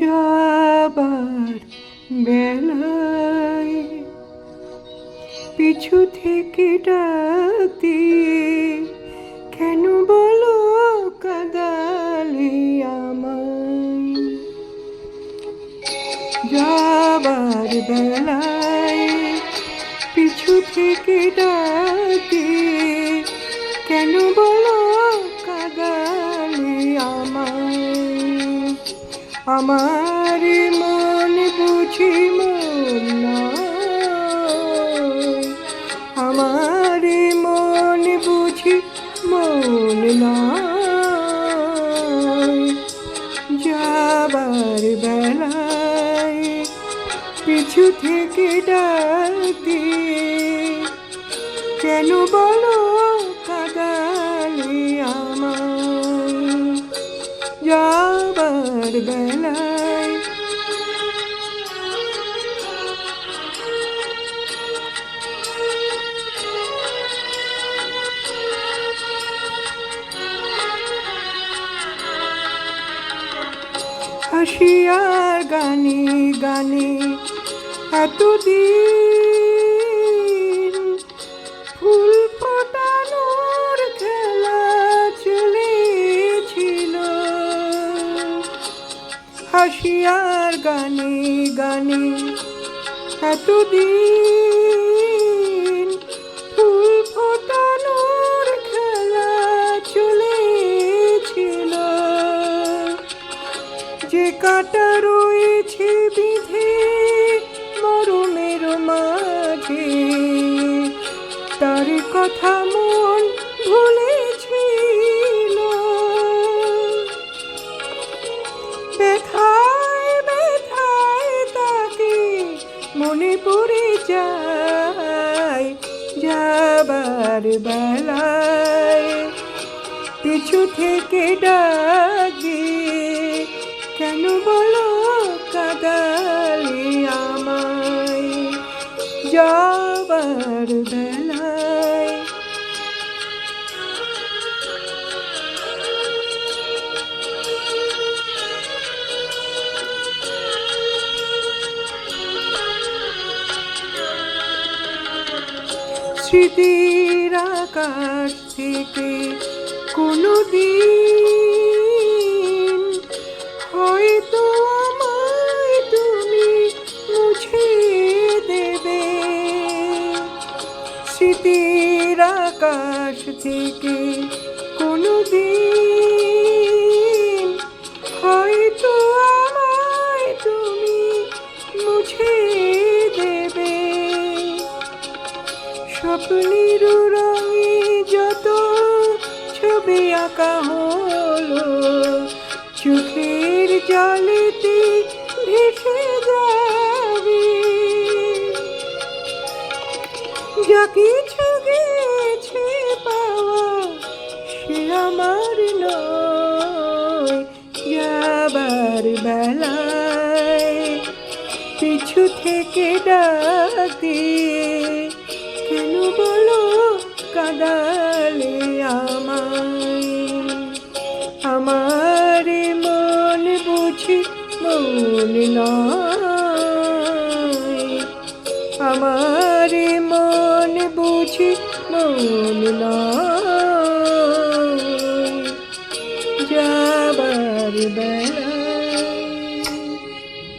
যাবার বেলায় পিছু থেকে ডাক দিয়ে কেন বলো কাদালে আমায়? যাবার বেলায় পিছু থেকে ডাক আমার মন বুঝি মন। আমার মন বুঝি মন যাবার বেলায় পিছু থেকে ডাক, কেন বলো যাবার বেলায় হাসিয়ার গানে গানে এতদিন হাসিয়ার গানে গানে এতদিন ফুল ফোটানোর খেলা চলেছিল। যে কাটা রয়েছে বিধে মরমের মাঝে, তার কথা মন ভুলেছিল বেলায় পিছু থেকে ডাকি কেন বলো কাদালি আমায়? যাবার বেলায় স্মৃতির আকাশ থেকে কোনো দিন হয়তো আমায় তুমি মুছে দেবে। স্মৃতির আকাশ থেকে কোনো দিন স্বপ্নের রঙে যত ছবি আঁকা হলো, চোখের জলেতে ভেসে যাবে। যা কিছু গেছে পাওয়া সে আমার নয়, যাবার বেলায় পিছু থেকে ডাক দিয়ে বলো কাদালে আমায়। আমার মন বুঝি মন আমার মন বুঝি মন নয়। যাবার বেলা